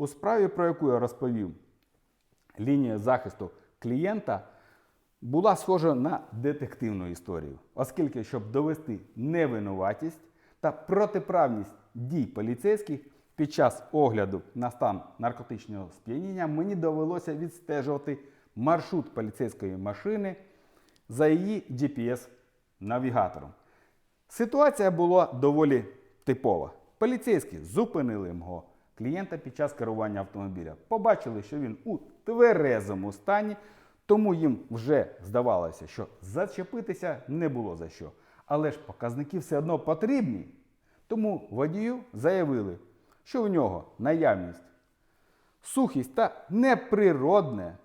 У справі, про яку я розповів, лінія захисту клієнта була схожа на детективну історію, оскільки, щоб довести невинуватість та протиправність дій поліцейських під час огляду на стан наркотичного сп'яніння, мені довелося відстежувати маршрут поліцейської машини за її GPS-навігатором. Ситуація була доволі типова. Поліцейські зупинили мого клієнта під час керування автомобіля. Побачили, що він у тверезому стані, тому їм вже здавалося, що зачепитися не було за що. Але ж показники все одно потрібні. Тому водію заявили, що у нього наявність сухість та неприродне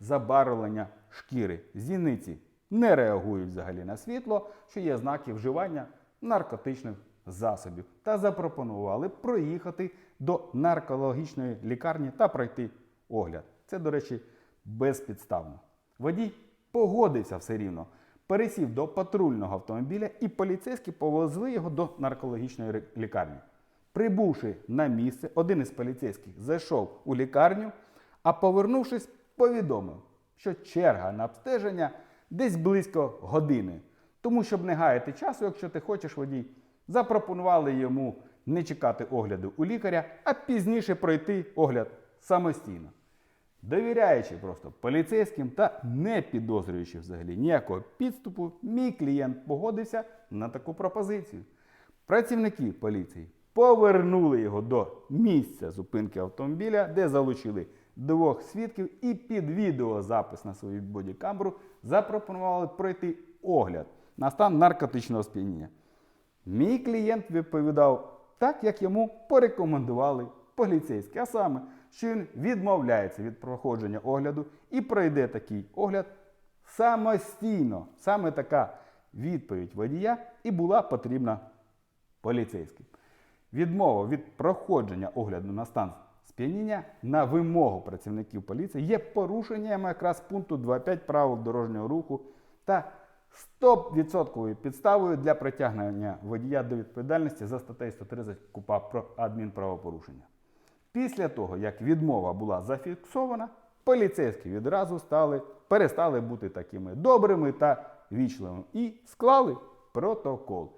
забарвлення шкіри. Зіниці не реагують взагалі на світло, що є знаки вживання наркотичних засобів, та запропонували проїхати до наркологічної лікарні та пройти огляд. Це, до речі, безпідставно. Водій погодився все рівно, пересів до патрульного автомобіля, і поліцейські повезли його до наркологічної лікарні. Прибувши на місце, один із поліцейських зайшов у лікарню, а повернувшись, повідомив, що черга на обстеження десь близько години. Тому, щоб не гаяти часу, якщо ти хочеш водій, запропонували йому не чекати огляду у лікаря, а пізніше пройти огляд самостійно. Довіряючи просто поліцейським та не підозрюючи взагалі ніякого підступу, мій клієнт погодився на таку пропозицію. Працівники поліції повернули його до місця зупинки автомобіля, де залучили двох свідків і під відеозапис на свою бодікамеру запропонували пройти огляд на стан наркотичного сп'яніння. Мій клієнт відповідав так, як йому порекомендували поліцейські, а саме, що він відмовляється від проходження огляду і пройде такий огляд самостійно. Саме така відповідь водія і була потрібна поліцейським. Відмова від проходження огляду на стан сп'яніння на вимогу працівників поліції є порушенням якраз пункту 2.5 правил дорожнього руху та 100% підставою для притягнення водія до відповідальності за статтею 130 КУПА про адмінправопорушення. Після того, як відмова була зафіксована, поліцейські відразу стали, перестали бути такими добрими та вічливими і склали протокол.